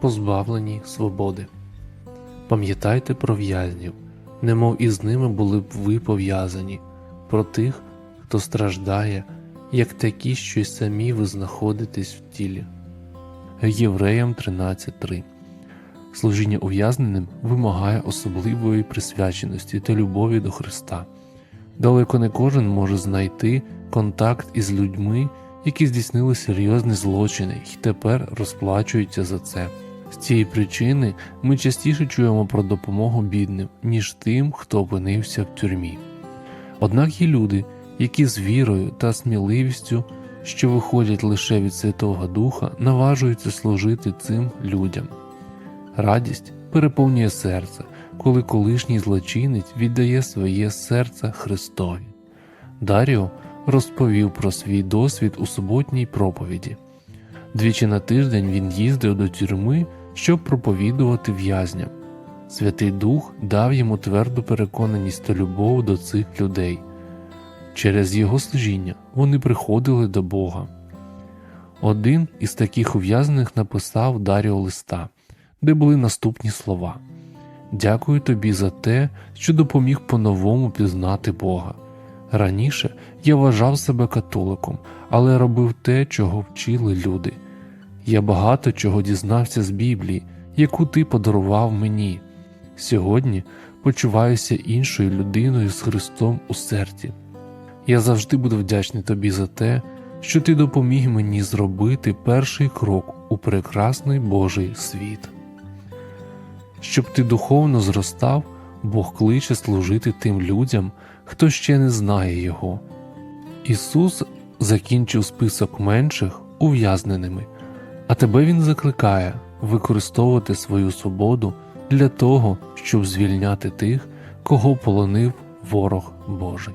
позбавлені свободи. Пам'ятайте про в'язнів, немов із ними були б ви пов'язані, про тих, хто страждає, як такі, що й самі ви знаходитесь в тілі. Євреям 13.3 Служіння ув'язненим вимагає особливої присвяченості та любові до Христа. Далеко не кожен може знайти контакт із людьми, які здійснили серйозні злочини і тепер розплачуються за це. З цієї причини ми частіше чуємо про допомогу бідним, ніж тим, хто опинився в тюрмі. Однак є люди, які з вірою та сміливістю, що виходять лише від Святого Духа, наважуються служити цим людям. Радість переповнює серце, коли колишній злочинець віддає своє серце Христові. Даріо розповів про свій досвід у суботній проповіді. Двічі на тиждень він їздив до тюрми, щоб проповідувати в'язням. Святий Дух дав йому тверду переконаність та любов до цих людей. Через його служіння вони приходили до Бога. Один із таких ув'язнених написав Даріо листа, де були наступні слова: Дякую тобі за те, що допоміг по-новому пізнати Бога. Раніше я вважав себе католиком, але робив те, чого вчили люди. Я багато чого дізнався з Біблії, яку ти подарував мені. Сьогодні почуваюся іншою людиною з Христом у серці. Я завжди буду вдячний тобі за те, що ти допоміг мені зробити перший крок у прекрасний Божий світ. Щоб ти духовно зростав, Бог кличе служити тим людям, хто ще не знає Його. Ісус закінчив список менших ув'язненими, а тебе Він закликає використовувати свою свободу для того, щоб звільняти тих, кого полонив ворог Божий.